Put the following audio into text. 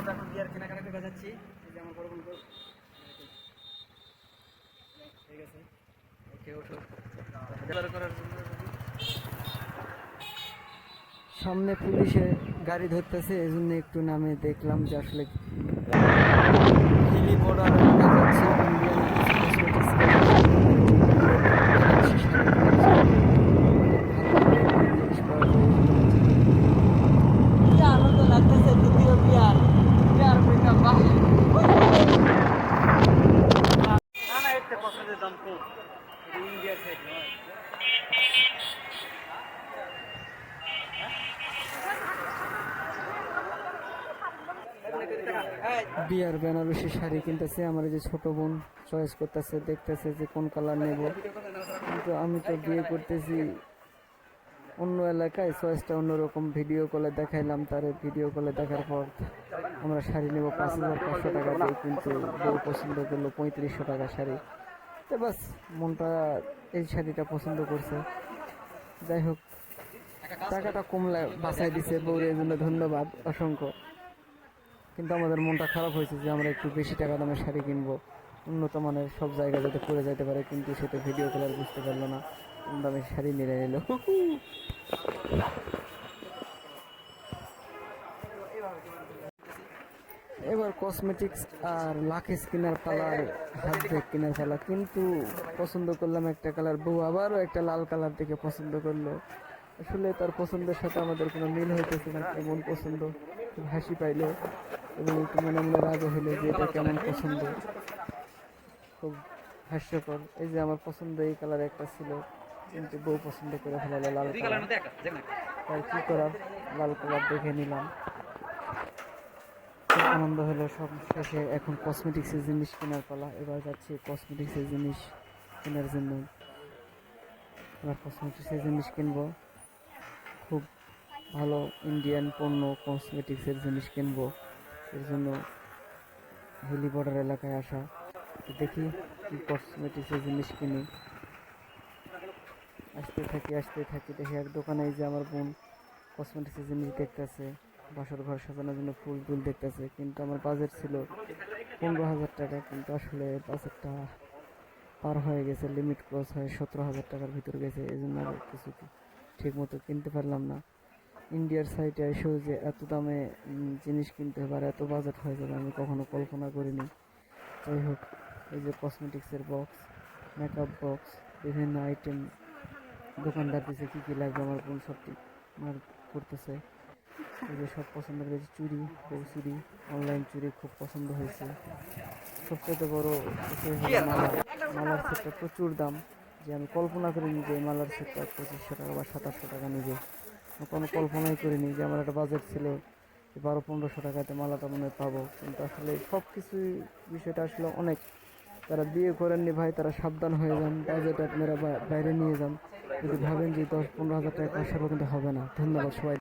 আমরা এখন বিয়ার কেনাকাটা করে এই যে আমার বড় বোন ঠিক আছে। ওকে, ওঠো। সামনে পুলিশে গাড়ি ধরতেছে এই জন্য একটু নামে দেখলাম যে আসলে বর্ডার ইন্ডিয়ান আনন্দ লাগতেছে দ্বিতীয় বিয়ার বিয়ার পরীক্ষা বাহ না না একটা পছন্দের দাম খুব ইন্ডিয়ার সাইড বিয়ার বেনারসি শাড়ি কিনতেছে, আমার যে ছোট বোন চয়েস করতেছে, দেখতেছে যে কোন কালার নেব। কিন্তু আমি তো বিয়ে করতেছি, অন্য এলাকায় চয়েসটা অন্যরকম ভিডিও কলে দেখাইলাম, তার ভিডিও কলে দেখার পর আমরা শাড়ি নেব পাঁচ হাজার পাঁচশো টাকা দিয়ে, কিন্তু বউ পছন্দ করল পঁয়ত্রিশশো টাকা শাড়ি। তো বাস মনটা এই শাড়িটা পছন্দ করছে। যাই হোক, টাকাটা কমলে বাঁচাই দিছে বউর, এই জন্য ধন্যবাদ, অসংখ্য। কিন্তু আমাদের মনটা খারাপ হয়েছে যে আমরা একটু বেশি টাকা দামের শাড়ি কিনবো। উন্নত মানের সব জায়গায় যাতে পরে যেতে পারে, কিন্তু সেটা ভিডিও কলার বুঝতে পারল না। কম দামের শাড়ি নিয়ে এলো এবার কসমেটিক্স আর লাকেশ কেনার পালার হাত ব্যাগ কেনার পালা কিন্তু পছন্দ করলাম একটা কালার বউ আবারও একটা লাল কালার দেখে পছন্দ করল। আসলে তার পছন্দের সাথে আমাদের কোনো মিল হইতেছে না, কেমন পছন্দ হাসি পাইলো। এবং একটু মনে মনে রাগ হইল যে এটা কেমন পছন্দ। খুব হাস্যকর। এই যে আমার পছন্দ এই কালার একটা ছিল কিন্তু বউ পছন্দ করে ফেলালো লাল কালার তাই কি করার? লাল কালার দেখে নিলাম। আনন্দ হলো সব শেষে। এখন কসমেটিক্সের জিনিস কেনার পালা। এবার যাচ্ছি কসমেটিক্সের জিনিস কেনার জন্য। এবার কসমেটিক্সের জিনিস কিনবো। খুব ভালো ইন্ডিয়ান পণ্য কসমেটিক্সের জিনিস কিনবো। এর জন্য হিলি বর্ডার এলাকায় আসা। দেখি কি কসমেটিক্সের জিনিস কিনি। আসতে থাকি আসতে থাকি, দেখি এক দোকানে যে আমার বোন কসমেটিক্সের জিনিস দেখতেছে। বাসর ঘর সাজানোর জন্য ফুল টুল দেখতেছে, কিন্তু আমার বাজেট ছিল পনেরো হাজার টাকা, কিন্তু আসলে বাজেটটা পার হয়ে গেছে লিমিট ক্রস হয়ে সতেরো হাজার টাকার ভিতর গেছে এই জন্য আর কিছু ঠিক মতো কিনতে পারলাম না। ইন্ডিয়ার সাইটে এসেও যে এত দামে জিনিস কিনতে হবে আর এত বাজেট হয়ে যাবে আমি কখনো কল্পনা করিনি। যাই হোক, এই যে কসমেটিক্সের বক্স মেকআপ বক্স বিভিন্ন আইটেম দোকানদার দিছে কী কী লাগবে আমার কোন সবটি আমার করতেছে। এই যে সব পছন্দ করেছে চুরি বউ চুরি অনলাইন চুরি খুব পছন্দ হয়েছে। সবচেয়ে বড় মালা। মালার সেটটা প্রচুর দাম। যে আমি কল্পনা করিনি যে মালার সেটটা পঁচিশশো টাকা বা সাতাশশো টাকা আমি কোনো কল্পনাই করিনি যে আমার একটা বাজেট ছিল বারো পনেরোশো টাকাতে মালাটা মনে পাবো। কিন্তু আসলে সব কিছুই বিষয়টা আসলে অনেক। তারা বিয়ে করেননি ভাই, তারা সাবধান হয়ে যান বাজেট আপনারা বাইরে নিয়ে যান। যদি ভাবেন যে দশ পনেরো হাজার টাকা আসার কিন্তু হবে না। ধন্যবাদ সবাই।